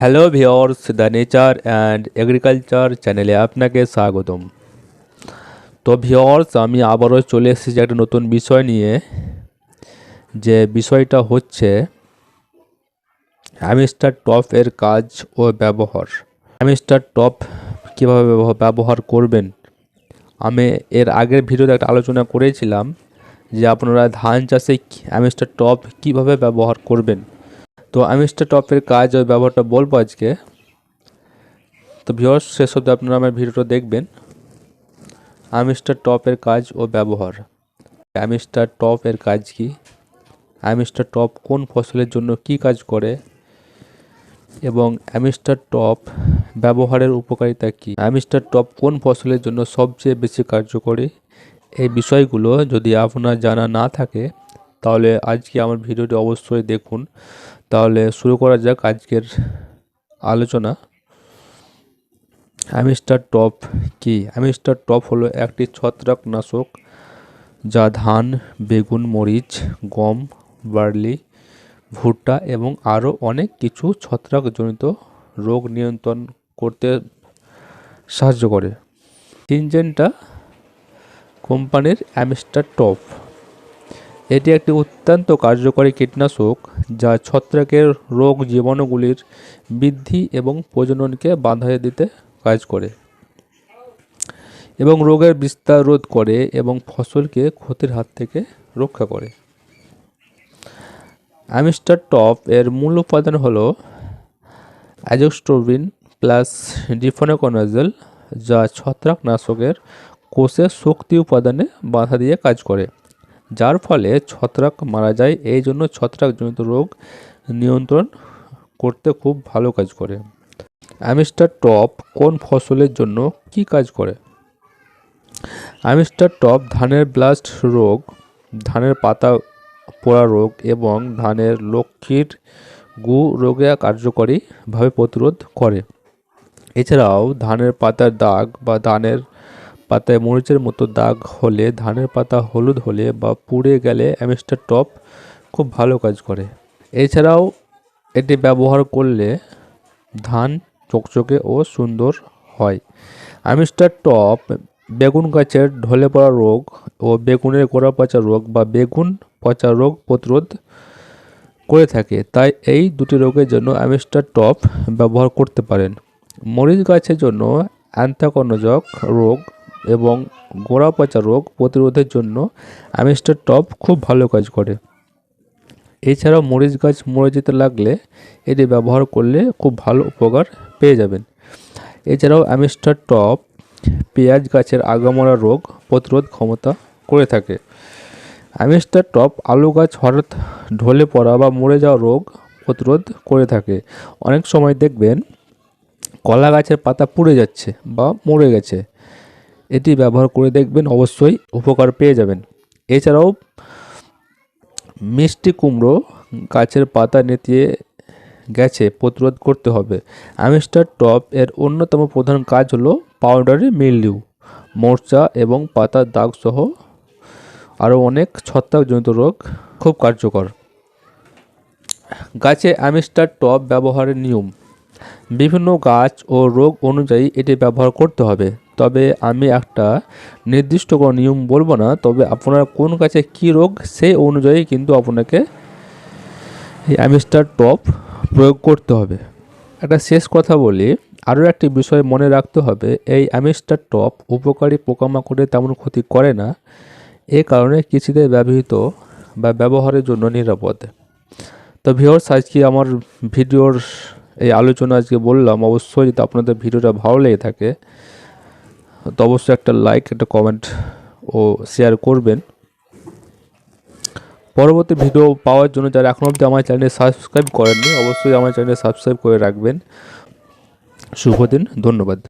Hello viewers the nature and agriculture চ্যানেলে আপনাকে স্বাগতম। তো ভিওর্স আমি আবারও চলে এসেছি একটা নতুন বিষয় নিয়ে, যে বিষয়টা হচ্ছে হ্যামিস্টার টপ এর কাজ ও ব্যবহার। হ্যামিস্টার টপ কীভাবে ব্যবহার- ব্যবহার করবেন? আমি এর আগের ভিডিওতে একটা আলোচনা করেছিলাম যে আপনারা ধান চাষে হ্যামিস্টার টপ কীভাবে ব্যবহার করবেন? তো আমিস্টার টপের কাজ ওই ব্যবহারটা বলব আজকে। তো ভিওর শেষ অব্দি আপনারা আমার ভিডিওটা দেখবেন। আমিস্টার টপের কাজ ও ব্যবহার। আমিস্টার টপের কাজ কি? আমিস্টার টপ কোন ফসলের জন্য কি কাজ করে? এবং অ্যামিস্টার টপ ব্যবহারের উপকারিতা কী? অ্যামিস্টার টপ কোন ফসলের জন্য সবচেয়ে বেশি কার্যকরী? এই বিষয়গুলো যদি আপনার জানা না থাকে তাহলে আজকে আমার ভিডিওটি অবশ্যই দেখুন। তাহলে শুরু করা যাক আজকের আলোচনা। অ্যামিস্টার টপ কি? অ্যামিস্টার টপ হলো একটি ছত্রাকনাশক যা ধান, বেগুন, মরিচ, গম, বার্লি, ভুট্টা এবং আরও অনেক কিছু ছত্রাকজনিত রোগ নিয়ন্ত্রণ করতে সাহায্য করে। সিনজেনটা কোম্পানির অ্যামিস্টার টপ। এটি একটি অত্যন্ত কার্যকরী কীটনাশক যা ছত্রাকের রোগ জীবাণুগুলির বৃদ্ধি এবং প্রজননকে বাধা দিতে কাজ করে এবং রোগের বিস্তার রোধ করে এবং ফসলকে ক্ষতির হাত থেকে রক্ষা করে। অ্যামিস্টার টপ এর মূল উপাদান হলো অ্যাজোস্টোবিন প্লাস ডিফোনাকোনাজল, যা ছত্রাকনাশকের কোষের শক্তি উপাদানে বাধা দিয়ে কাজ করে। যার ফলে ছত্রাক মারা যায়। এই জন্য ছত্রাকজনিত রোগ নিয়ন্ত্রণ করতে খুব ভালো কাজ করে। অ্যামিস্টার টপ কোন ফসলের জন্য কি কাজ করে? অ্যামিস্টার টপ ধানের ব্লাস্ট রোগ, ধানের পাতা পোড়া রোগ এবং ধানের লক্ষ্মীর গু রোগে কার্যকরীভাবে প্রতিরোধ করে। এছাড়াও ধানের পাতার দাগ বা ধানের পাতায় মরিচের মতো দাগ হলে, ধানের পাতা হলুদ হলে বা পুড়ে গেলে অ্যামিস্টার টপ খুব ভালো কাজ করে। এছাড়াও এটি ব্যবহার করলে ধান চকচকে ও সুন্দর হয়। অ্যামিস্টার টপ বেগুন গাছের ঢলে পড়া রোগ ও বেগুনের গোড়া পচা রোগ বা বেগুন পচা রোগ প্রতিরোধ করে থাকে। তাই এই দুটি রোগের জন্য অ্যামিস্টার টপ ব্যবহার করতে পারেন। মরিচ গাছের জন্য অ্যান্থাকনজক রোগ এবং গোড়া পচা রোগ প্রতিরোধের জন্য অ্যামিস্টার টপ খুব ভালো কাজ করে। এছাড়াও মরিচ গাছ মরে যেতে লাগলে এটি ব্যবহার করলে খুব ভালো উপকার পেয়ে যাবেন। এছাড়াও অ্যামিস্টার টপ পেঁয়াজ গাছের আগামরা রোগ প্রতিরোধ ক্ষমতা করে থাকে। অ্যামিস্টার টপ আলু গাছ হঠাৎ ঢলে পড়া বা মরে যাওয়া রোগ প্রতিরোধ করে থাকে। অনেক সময় দেখবেন কলা গাছের পাতা পুড়ে যাচ্ছে বা মরে গেছে। এটি ব্যবহার করে দেখবেন অবশ্যই উপকার পেয়ে যাবেন। এছাড়াও মিষ্টি কুমড়ো গাছের পাতা নেতিয়ে গেছে প্রতিরোধ করতে হবে। অ্যামিস্টার টপ এর অন্যতম প্রধান কাজ হলো পাউডারি মিলডিউ মোর্চা এবং পাতার দাগ সহ আরও অনেক ছত্রাকজনিত রোগ খুব কার্যকর। গাছে অ্যামিস্টার টপ ব্যবহারের নিয়ম, বিভিন্ন গাছ ও রোগ অনুযায়ী এটি ব্যবহার করতে হবে। তবে আমি একটা নির্দিষ্ট কোনো নিয়ম বলব না, তবে আপনার কোন গাছে কী রোগ সেই অনুযায়ী কিন্তু আপনাকে এই অ্যামিস্টার টপ প্রয়োগ করতে হবে। একটা শেষ কথা বলি, আরও একটি বিষয় মনে রাখতে হবে, এই অ্যামিস্টার টপ উপকারী পোকামাকড়ে তেমন ক্ষতি করে না, এ কারণে কৃষিতে ব্যবহৃত বা ব্যবহারের জন্য নিরাপদ। তো ভিওর্স আজকে আমার ভিডিওর এই আলোচনা আজকে বললাম, অবশ্যই যদি আপনাদের ভিডিওটা ভালো লেগে থাকে তো অবশ্যই একটা লাইক একটা কমেন্ট ও শেয়ার করবেন। পরবর্তী ভিডিও পাওয়ার জন্য যারা এখনও অবধি আমার চ্যানেলে সাবস্ক্রাইব করেননি, অবশ্যই আমার চ্যানেলে সাবস্ক্রাইব করে রাখবেন। শুভ দিন, ধন্যবাদ।